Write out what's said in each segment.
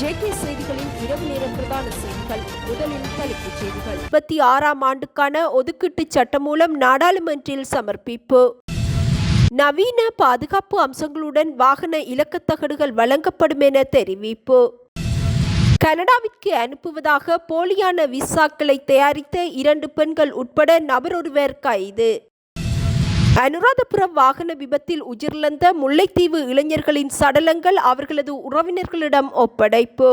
JK செய்திகளின் இரவு நேர பிரதான செய்திகள் முதலில் தலைப்புச் செய்திகள். முப்பத்தி ஆறாம் ஆண்டுக்கான ஒதுக்கீட்டு சட்டம் மூலம் நாடாளுமன்றில் சமர்ப்பிப்பு. நவீன பாதுகாப்பு அம்சங்களுடன் வாகன இலக்கத்தகடுகள் வழங்கப்படும் என தெரிவிப்பு. கனடாவிற்கு அனுப்புவதாக போலியான விசாக்களை தயாரித்த இரண்டு பெண்கள் உட்பட நபரொருவர் கைது. அனுராதபுரம் வாகன விபத்தில் உயிரிழந்த முல்லைத்தீவு இளைஞர்களின் சடலங்கள் அவர்களது உறவினர்களிடம் ஒப்படைப்பு.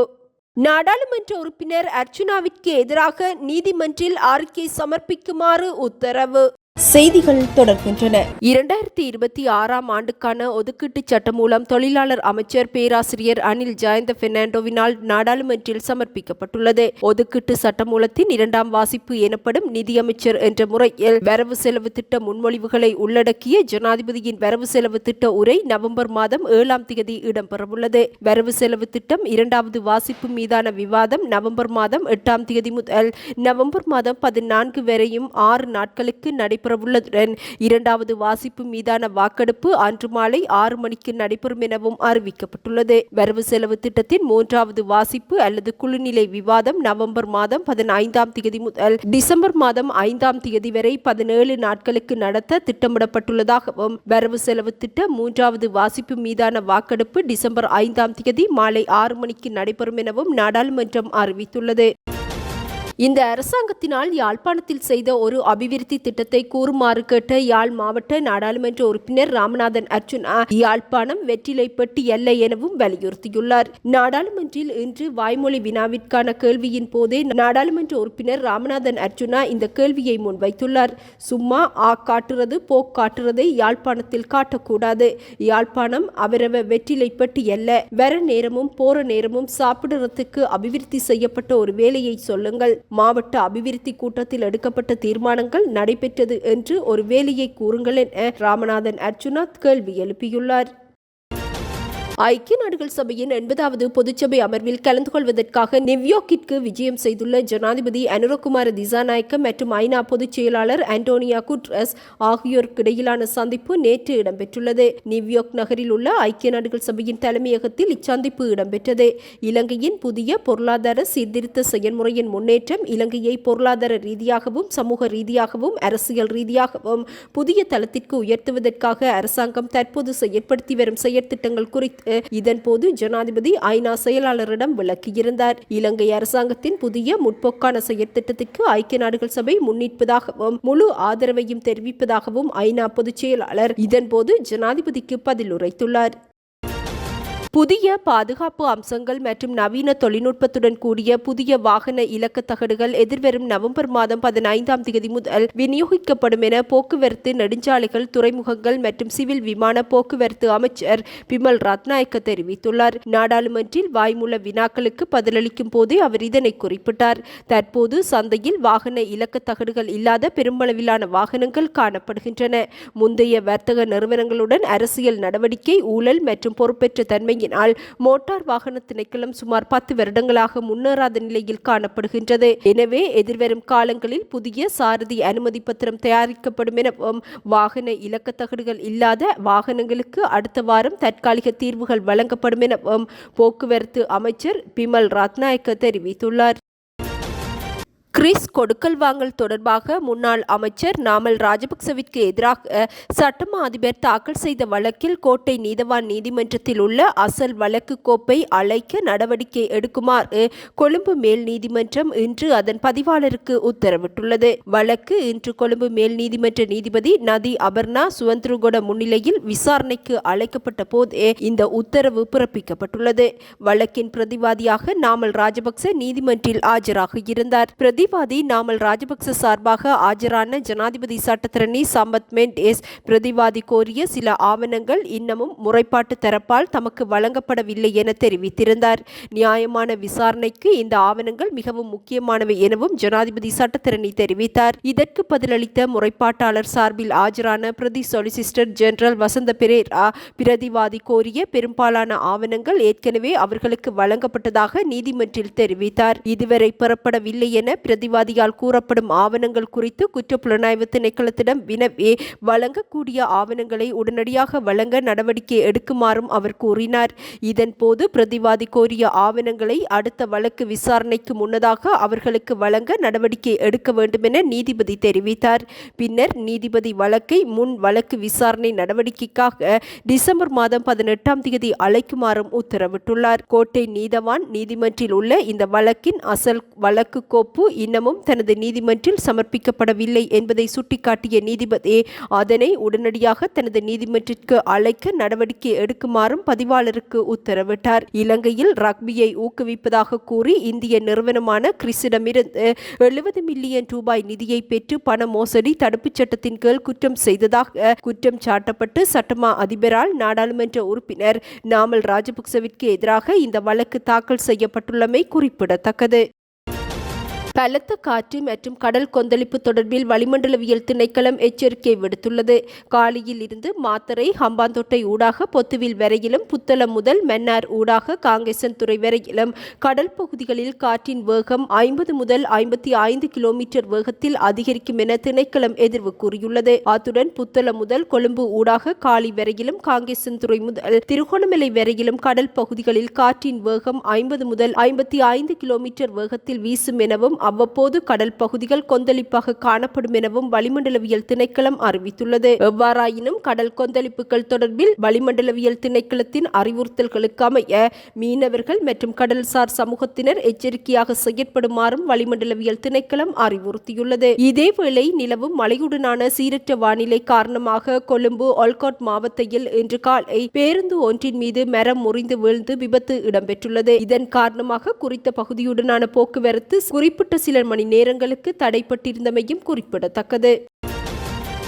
நாடாளுமன்ற உறுப்பினர் அர்ச்சுனாவிற்கு எதிராக நீதிமன்றில் அறிக்கை சமர்ப்பிக்குமாறு உத்தரவு. செய்திகள் தொடர்கின்றன. இரண்டாயிரத்தி இருபத்தி ஆறாம் ஆண்டுக்கான ஒதுக்கீட்டு சட்டம் மூலம் தொழிலாளர் அமைச்சர் பேராசிரியர் அனில் ஜாயந்த பெர்னாண்டோவினால் நாடாளுமன்றில் சமர்ப்பிக்கப்பட்டுள்ளது. ஒதுக்கீட்டு சட்டமூலத்தின் இரண்டாம் வாசிப்பு எனப்படும் நிதியமைச்சர் என்ற முறையில் வரவு செலவு திட்ட முன்மொழிவுகளை உள்ளடக்கிய ஜனாதிபதியின் வரவு செலவு திட்ட உரை நவம்பர் மாதம் ஏழாம் தேதி இடம்பெறவுள்ளது. வரவு செலவு திட்டம் இரண்டாவது வாசிப்பு மீதான விவாதம் நவம்பர் மாதம் எட்டாம் தேதி முதல் நவம்பர் மாதம் பதினான்கு வரையும் ஆறு நாட்களுக்கு நடைபெறவுள்ளதுடன் இரண்டாவது வாசிப்பு மீதான வாக்கெடுப்பு அன்று மாலை ஆறு மணிக்கு நடைபெறும் எனவும் அறிவிக்கப்பட்டுள்ளது. வரவு செலவு திட்டத்தின் மூன்றாவது வாசிப்பு அல்லது குழுநிலை விவாதம் நவம்பர் மாதம் பதினைந்தாம் தேதி முதல் டிசம்பர் மாதம் ஐந்தாம் தேதி வரை பதினேழு நாட்களுக்கு நடத்த திட்டமிடப்பட்டுள்ளதாகவும் வரவு செலவு திட்ட மூன்றாவது வாசிப்பு மீதான வாக்கெடுப்பு டிசம்பர் ஐந்தாம் தேதி மாலை ஆறு மணிக்கு நடைபெறும் எனவும் நாடாளுமன்றம் அறிவித்துள்ளது. இந்த அரசாங்கத்தினால் யாழ்ப்பாணத்தில் செய்த ஒரு அபிவிருத்தி திட்டத்தை கூறுமாறு கேட்ட யாழ் மாவட்ட நாடாளுமன்ற உறுப்பினர் ராமநாதன் அர்ஜுனா யாழ்ப்பாணம் வெற்றிலைப்பட்டு எல்லை அல்ல எனவும் வலியுறுத்தியுள்ளார். நாடாளுமன்றில் இன்று வாய்மொழி வினாவிற்கான கேள்வியின் போதே நாடாளுமன்ற உறுப்பினர் ராமநாதன் அர்ஜுனா இந்த கேள்வியை முன்வைத்துள்ளார். சும்மா ஆ காட்டுறது போக் காட்டுறதை யாழ்ப்பாணத்தில் காட்டக்கூடாது. யாழ்ப்பாணம் அவரவ வெற்றிலை பெட்டி அல்ல. வர நேரமும் போற நேரமும் சாப்பிடுறதுக்கு அபிவிருத்தி செய்யப்பட்ட ஒரு வேலையை சொல்லுங்கள். மாவட்ட அபிவிருத்தி கூட்டத்தில் எடுக்கப்பட்ட தீர்மானங்கள் நடைபெற்றது என்று ஒரு வேலையை கூறுங்கள் என ராமநாதன் அர்ஜுனாத் கேள்வி எழுப்பியுள்ளார். ஐக்கிய நாடுகள் சபையின் எண்பதாவது பொதுச்சபை அமர்வில் கலந்து கொள்வதற்காக நியூயார்க்கிற்கு விஜயம் செய்துள்ள ஜனாதிபதி அனுரகுமார திசாநாயக்க மற்றும் ஐநா பொதுச் செயலாளர் அண்டோனியா குட்ரஸ் ஆகியோருக்கிடையிலான சந்திப்பு நேற்று இடம்பெற்றுள்ளது. நியூயார்க் நகரில் உள்ள ஐக்கிய நாடுகள் சபையின் தலைமையகத்தில் இச்சந்திப்பு இடம்பெற்றது. இலங்கையின் புதிய பொருளாதார சீர்திருத்த செயல்முறையின் முன்னேற்றம் இலங்கையை பொருளாதார ரீதியாகவும் சமூக ரீதியாகவும் அரசியல் ரீதியாகவும் புதிய தளத்திற்கு உயர்த்துவதற்காக அரசாங்கம் தற்போது செயற்படுத்தி வரும் செயற்திட்டங்கள் குறித்து இதன்போது ஜனாதிபதி ஐநா செயலாளரிடம் விளக்கியிருந்தார். இலங்கை அரசாங்கத்தின் புதிய முற்போக்கான செயற்திட்டத்திற்கு ஐக்கிய நாடுகள் சபை முன்னிற்பதாகவும் முழு ஆதரவையும் தெரிவிப்பதாகவும் ஐநா பொதுச் செயலாளர் இதன்போது ஜனாதிபதிக்கு பதில் உரைத்துள்ளார் புதிய பாதுகாப்பு அம்சங்கள் மற்றும் நவீன தொழில்நுட்பத்துடன் கூடிய புதிய வாகன இலக்க தகடுகள் எதிர்வரும் நவம்பர் மாதம் பதினைந்தாம் தேதி முதல் விநியோகிக்கப்படும் என போக்குவரத்து நெடுஞ்சாலைகள் துறைமுகங்கள் மற்றும் சிவில் விமான போக்குவரத்து அமைச்சர் பிமல் ரத்நாயக்க தெரிவித்துள்ளார். நாடாளுமன்றில் வாய்மூல வினாக்களுக்கு பதிலளிக்கும் போதே அவர் இதனை குறிப்பிட்டார். தற்போது சந்தையில் வாகன இலக்க தகடுகள் இல்லாத பெருமளவிலான வாகனங்கள் காணப்படுகின்றன. முந்தைய வர்த்தக நிறுவனங்களுடன் அரசியல் நடவடிக்கை ஊழல் மற்றும் பொறுப்பேற்ற தன்மை தொடங்கினால் மோட்டார் வாகன திணைக்களம் சுமார் பத்து வருடங்களாக முன்னேறாத நிலையில் காணப்படுகின்றது. எனவே எதிர்வரும் காலங்களில் புதிய சாரதி அனுமதி பத்திரம் தயாரிக்கப்படும் எனவும் வாகன இலக்க தகடுகள் இல்லாத வாகனங்களுக்கு அடுத்த வாரம் தற்காலிக தீர்வுகள் வழங்கப்படும் எனவும் போக்குவரத்து அமைச்சர் பிமல் ரத்நாயக்க தெரிவித்துள்ளார். கிறிஸ் கொடுக்கல் வாங்கல் தொடர்பாக முன்னாள் அமைச்சர் நாமல் ராஜபக்சவிற்கு எதிராக சட்டமா அதிபர் தாக்கல் செய்த வழக்கில் கோட்டை நீதவான் நீதிமன்றத்தில் உள்ள அசல் வழக்கு கோப்பை அழைக்க நடவடிக்கை எடுக்குமாறு கொழும்பு மேல் நீதிமன்றம் இன்று அதன் பதிவாளருக்கு உத்தரவிட்டுள்ளது. வழக்கு இன்று கொழும்பு மேல் நீதிமன்ற நீதிபதி நதி அபர்ணா சுவந்திருகொட முன்னிலையில் விசாரணைக்கு அழைக்கப்பட்ட போது இந்த உத்தரவு பிறப்பிக்கப்பட்டுள்ளது. வழக்கின் பிரதிவாதியாக நாமல் ராஜபக்ச நீதிமன்றில் ஆஜராக இருந்தார். பிரதி பிரதிவாதி நாமல் ராஜபக்ச சார்பாக ஆஜரான ஜனாதிபதி சட்டத்திரணி சம்பத் எஸ் பிரதிவாதி கோரிய சில ஆவணங்கள் இன்னமும் முறைப்பாட்டு தரப்பால் தமக்கு வழங்கப்படவில்லை என தெரிவித்திருந்தார். நியாயமான விசாரணைக்கு இந்த ஆவணங்கள் மிகவும் முக்கியமானவை எனவும் ஜனாதிபதி சட்டத்திரணி தெரிவித்தார். இதற்கு பதிலளித்த முறைப்பாட்டாளர் சார்பில் ஆஜரான பிரதி சொலிசிஸ்டர் ஜெனரல் வசந்த பெரேரா பிரதிவாதி கோரிய பெரும்பாலான ஆவணங்கள் ஏற்கனவே அவர்களுக்கு வழங்கப்பட்டதாக நீதிமன்றில் தெரிவித்தார். இதுவரை பெறப்படவில்லை என பிரதிவாதியால் கூறப்படும் ஆவணங்கள் குறித்து குற்றப்புலனாய்வு திணைக்களத்திடம் வினவே வழங்கக்கூடிய ஆவணங்களை உடனடியாக வழங்க நடவடிக்கை எடுக்குமாறும் அவர் கூறினார். இதன்போது பிரதிவாதி கோரிய ஆவணங்களை அடுத்த வழக்கு விசாரணைக்கு முன்னதாக அவர்களுக்கு வழங்க நடவடிக்கை எடுக்க வேண்டும் என நீதிபதி தெரிவித்தார். பின்னர் நீதிபதி வழக்கை முன் வழக்கு விசாரணை நடவடிக்கைக்காக டிசம்பர் மாதம் பதினெட்டாம் தேதி அழைக்குமாறும் உத்தரவிட்டுள்ளார். கோட்டை நீதவான் நீதிமன்றில் உள்ள இந்த வழக்கின் அசல் வழக்கு கோப்பு இன்னமும் தனது நீதிமன்றில் சமர்ப்பிக்கப்படவில்லை என்பதை சுட்டிக்காட்டிய நீதிபதி அதனை உடனடியாக தனது நீதிமன்றிற்கு அழைக்க நடவடிக்கை எடுக்குமாறும் பதிவாளருக்கு உத்தரவிட்டார். இலங்கையில் ரக்பியை ஊக்குவிப்பதாக கூறி இந்திய நிறுவனமான கிறிஸிடமிருந்து எழுபது மில்லியன் ரூபாய் நிதியை பெற்று பண மோசடி தடுப்புச் சட்டத்தின் கீழ் குற்றம் செய்ததாக குற்றம் சாட்டப்பட்டு சட்டமா அதிபரால் நாடாளுமன்ற உறுப்பினர் நாமல் ராஜபக்சவிற்கு எதிராக இந்த வழக்கு தாக்கல் செய்யப்பட்டுள்ளமை குறிப்பிடத்தக்கது. பலத்த காற்று மற்றும் கடல் கொந்தளிப்பு தொடர்பில் வளிமண்டலவியல் திணைக்களம் எச்சரிக்கை விடுத்துள்ளது. காலியில் இருந்து மாத்தரை ஹம்பாந்தோட்டை ஊடாக பொத்துவில் வரையிலும் புத்தளம் முதல் மன்னார் ஊடாக காங்கேசன் துறை வரையிலும். கடல் பகுதிகளில் காற்றின் வேகம் ஐம்பது முதல் ஐம்பத்தி ஐந்து கிலோமீட்டர் வேகத்தில் அதிகரிக்கும் என திணைக்களம் எதிர்வு கூறியுள்ளது. அத்துடன் புத்தளம் முதல் கொழும்பு ஊடாக காலி வரையிலும் காங்கேசன் துறை முதல் திருகோணமலை வரையிலும் கடல் பகுதிகளில் காற்றின் வேகம் ஐம்பது முதல் ஐம்பத்தி ஐந்து கிலோமீட்டர் வேகத்தில் வீசும் எனவும் அவ்வப்போது கடல் பகுதிகள் கொந்தளிப்பாக காணப்படும் எனவும் வளிமண்டலவியல் திணைக்களம் அறிவித்துள்ளது. எவ்வாறாயினும் கடல் கொந்தளிப்புகள் தொடர்பில் வளிமண்டலவியல் திணைக்களத்தின் அறிவுறுத்தல்களுக்கு அமைய மீனவர்கள் மற்றும் கடல்சார் சமூகத்தினர் எச்சரிக்கையாக செயற்படுமாறும் வளிமண்டலவியல் திணைக்களம் அறிவுறுத்தியுள்ளது. இதேவேளை நிலவும் மழையுடனான சீரற்ற வானிலை காரணமாக கொழும்பு ஒல்காட் மாவட்டத்தில் இன்று காலை பேருந்து ஒன்றின் மீது மரம் முறிந்து வீழ்ந்து விபத்து இடம்பெற்றுள்ளது. இதன் காரணமாக குறித்த பகுதியுடனான போக்குவரத்து குறிப்பிட்ட சில மணி நேரங்களுக்கு தடைப்பட்டிருந்தமையும் குறிப்பிடத்தக்கது.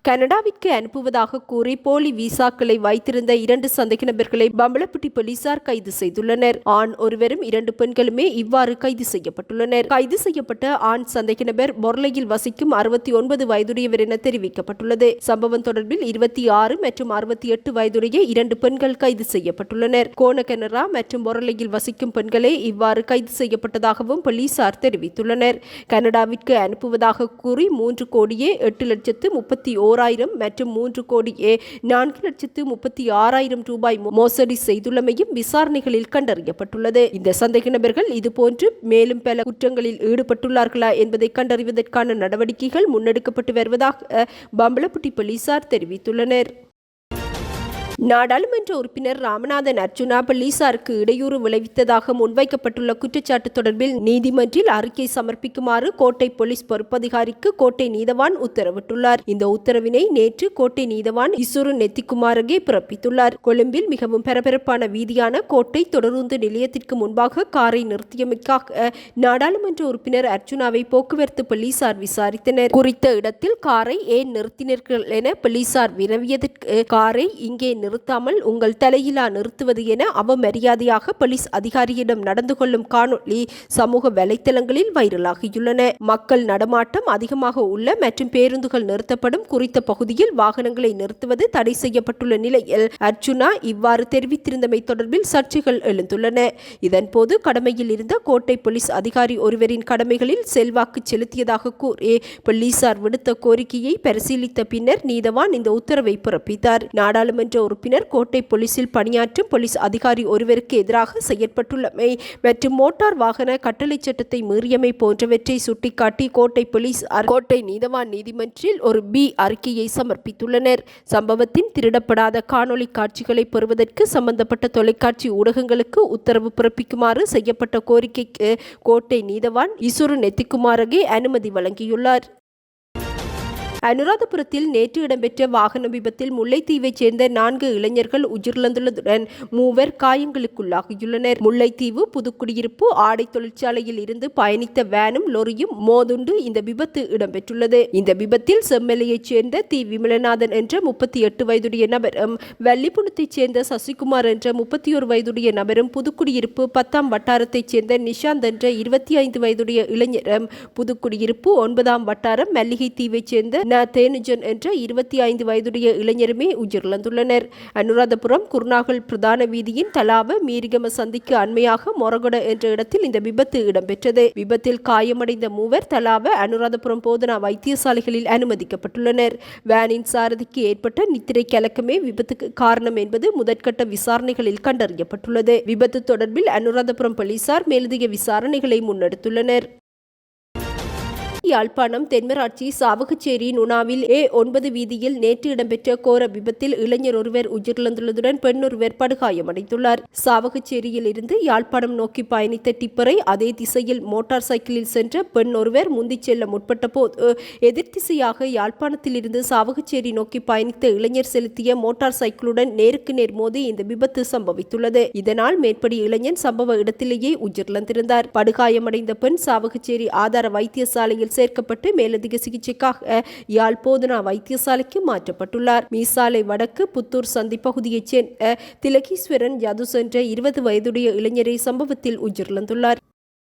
கனடாவிற்கு அனுப்புவதாக கூறி போலி விசாக்களை வைத்திருந்த இரண்டு சந்தேக நபர்களை பம்பளப்பட்டி போலீசார் கைது செய்துள்ளனர். ஆண் ஒருவரும் இரண்டு பெண்களுமே இவ்வாறு கைது செய்யப்பட்டுள்ளனர். கைது செய்யப்பட்ட ஆண் சந்தேக நபர் பொருளையில் வசிக்கும் அறுபத்தி ஒன்பது வயதுடையவர் என தெரிவிக்கப்பட்டுள்ளது. சம்பவம் தொடர்பில் இருபத்தி ஆறு மற்றும் அறுபத்தி எட்டு வயதுடைய இரண்டு பெண்கள் கைது செய்யப்பட்டுள்ளனர். கோணகனரா மற்றும் பொருளையில் வசிக்கும் பெண்களே இவ்வாறு கைது செய்யப்பட்டதாகவும் போலீசார் தெரிவித்துள்ளனர். கனடாவிற்கு அனுப்புவதாக கூறி மூன்று கோடியே எட்டு லட்சத்து முப்பத்தி ஓர் ஓராயிரம் மற்றும் மூன்று கோடியே நான்கு லட்சத்து முப்பத்தி ஆறாயிரம் ரூபாய் மோசடி செய்துள்ளமையும் விசாரணைகளில் கண்டறியப்பட்டுள்ளது. இந்த சந்தேக நபர்கள் இதுபோன்று மேலும் பல குற்றங்களில் ஈடுபட்டுள்ளார்களா என்பதை கண்டறிவதற்கான நடவடிக்கைகள் முன்னெடுக்கப்பட்டு வருவதாக பம்பளப்புட்டி போலீசார் தெரிவித்துள்ளனர். நாடாளுமன்ற உறுப்பினர் ராமநாதன் அர்ஜுனா போலீசாருக்கு இடையூறு விளைவித்ததாக முன்வைக்கப்பட்டுள்ள குற்றச்சாட்டு தொடர்பில் நீதிமன்றில் அறிக்கை சமர்ப்பிக்குமாறு கோட்டை போலீஸ் பொறுப்பதிகாரிக்கு கோட்டை நீதவான் உத்தரவிட்டுள்ளார். இந்த உத்தரவினை நேற்று கோட்டை நீதவான் இசுரு நெத்திக்குமாரகே பிறப்பித்துள்ளார். கொழும்பில் மிகவும் பரபரப்பான வீதியான கோட்டை தொடருந்து நிலையத்திற்கு முன்பாக காரை நிறுத்தியமைக்காக நாடாளுமன்ற உறுப்பினர் அர்ஜுனாவை போக்குவரத்து போலீசார் விசாரித்தனர். குறித்த இடத்தில் காரை ஏன் நிறுத்தினீர்கள் என போலீசார் வினவியதற்கு காரை இங்கே நிறுத்தாமல் உங்கள் தலையிலா நிறுத்துவது என அவமரியாதையாக போலீஸ் அதிகாரியிடம் நடந்து கொள்ளும் காணொளி சமூக வலைத்தளங்களில் வைரலாகியுள்ளன. மக்கள் நடமாட்டம் அதிகமாக உள்ள மற்றும் பேருந்துகள் நிறுத்தப்படும் குறித்த பகுதியில் வாகனங்களை நிறுத்துவது தடை செய்யப்பட்டுள்ள நிலையில் அர்ஜுனா இவ்வாறு தெரிவித்திருந்தமை தொடர்பில் சர்ச்சைகள் எழுந்துள்ளன. இதன்போது கடமையில் இருந்த கோட்டை போலீஸ் அதிகாரி ஒருவரின் கடமைகளில் செல்வாக்கு செலுத்தியதாக கூறி போலீசார் விடுத்த கோரிக்கையை பரிசீலித்த பின்னர் நீதவான் இந்த உத்தரவை பிறப்பித்தார். நாடாளுமன்ற ஒரு உறுப்பினர் கோட்டை போலீசில் பணியாற்றும் போலீஸ் அதிகாரி ஒருவருக்கு எதிராக செயற்பட்டுள்ளமை மற்றும் மோட்டார் வாகன கட்டளை சட்டத்தை மீறியமை போன்றவற்றை சுட்டிக்காட்டி கோட்டை போலீஸ் கோட்டை நீதவான் நீதிமன்றில் ஒரு பி அறிக்கையை சமர்ப்பித்துள்ளனர். சம்பவத்தின் திருடப்படாத காணொளி காட்சிகளை பெறுவதற்கு சம்பந்தப்பட்ட தொலைக்காட்சி ஊடகங்களுக்கு உத்தரவு பிறப்பிக்குமாறு செய்யப்பட்ட கோரிக்கைக்கு கோட்டை நீதவான் இசுரு நெத்திக்குமாரகே அனுமதி வழங்கியுள்ளார். அனுராதபுரத்தில் நேற்று இடம்பெற்ற வாகன விபத்தில் முல்லைத்தீவைச் சேர்ந்த நான்கு இளைஞர்கள் உயிரிழந்துள்ளதுடன் மூவர் காயங்களுக்குள்ளாகியுள்ளனர். முல்லைத்தீவு புதுக்குடியிருப்பு ஆடை தொழிற்சாலையில் இருந்து பயணித்த வேனும் லொரியும் மோதுண்டு இந்த விபத்து இடம்பெற்றுள்ளது. இந்த விபத்தில் செம்மலையைச் சேர்ந்த தி. விமலநாதன் என்ற முப்பத்தி எட்டு வயதுடைய நபரும் வள்ளிப்புணத்தைச் சேர்ந்த சசிகுமார் என்ற முப்பத்தி ஒரு வயதுடைய நபரும் புதுக்குடியிருப்பு பத்தாம் வட்டாரத்தைச் சேர்ந்த நிஷாந்த் என்ற இருபத்தி ஐந்து வயதுடைய இளைஞரும் புதுக்குடியிருப்பு ஒன்பதாம் வட்டாரம் மல்லிகை தீவைச் சேர்ந்த ந தேனுஜன் என்ற இருபத்தி ஐந்து வயதுடைய இளைஞருமே உயிரிழந்துள்ளனர். அனுராதபுரம் குருநாகல் பிரதான வீதியின் தலாவ மீரிகம சந்திக்கு அண்மையாக மொரகொட என்ற இடத்தில் இந்த விபத்து இடம்பெற்றது. விபத்தில் காயமடைந்த மூவர் தலாவ அனுராதபுரம் போதனா வைத்தியசாலைகளில் அனுமதிக்கப்பட்டுள்ளனர். வேனின் சாரதிக்கு ஏற்பட்ட நித்திரை கலக்கமே விபத்துக்கு காரணம் என்பது முதற்கட்ட விசாரணைகளில் கண்டறியப்பட்டுள்ளது. விபத்து தொடர்பில் அனுராதபுரம் போலீசார் மேலதிக விசாரணைகளை முன்னெடுத்துள்ளனர். யாழ்ப்பாணம் தென்மராட்சி சாவகச்சேரி நுணாவில் ஏ ஒன்பது வீதியில் நேற்று இடம்பெற்ற கோர விபத்தில் இளைஞர் ஒருவர் உயிரிழந்துள்ளதுடன் பெண் ஒருவர் படுகாயமடைந்துள்ளார். சாவகச்சேரியில் இருந்து யாழ்ப்பாணம் நோக்கி பயணித்த டிப்பரை அதே திசையில் மோட்டார் சைக்கிளில் சென்ற பெண் ஒருவர் முந்திச் செல்ல முற்பட்ட போது எதிர்த்திசையாக யாழ்ப்பாணத்தில் இருந்து சாவகச்சேரி நோக்கி பயணித்த இளைஞர் செலுத்திய மோட்டார் சைக்கிளுடன் நேருக்கு நேர் மோதி இந்த விபத்து சம்பவித்துள்ளது. இதனால் மேற்படி இளைஞன் சம்பவ இடத்திலேயே உயிரிழந்திருந்தார். படுகாயமடைந்த பெண் சாவகச்சேரி ஆதார வைத்தியசாலையில் சேர்க்கப்பட்டு மேலதிக சிகிச்சைக்காக யாழ் போதனா வைத்தியசாலைக்கு மாற்றப்பட்டுள்ளார். மீசாலை வடக்கு புத்தூர் சந்தி பகுதியைச் சேர்ந்த திலகீஸ்வரன் யதுஸ் சென்ற இருபது வயதுடைய இளைஞரை சம்பவத்தில் உயிரிழந்துள்ளார்.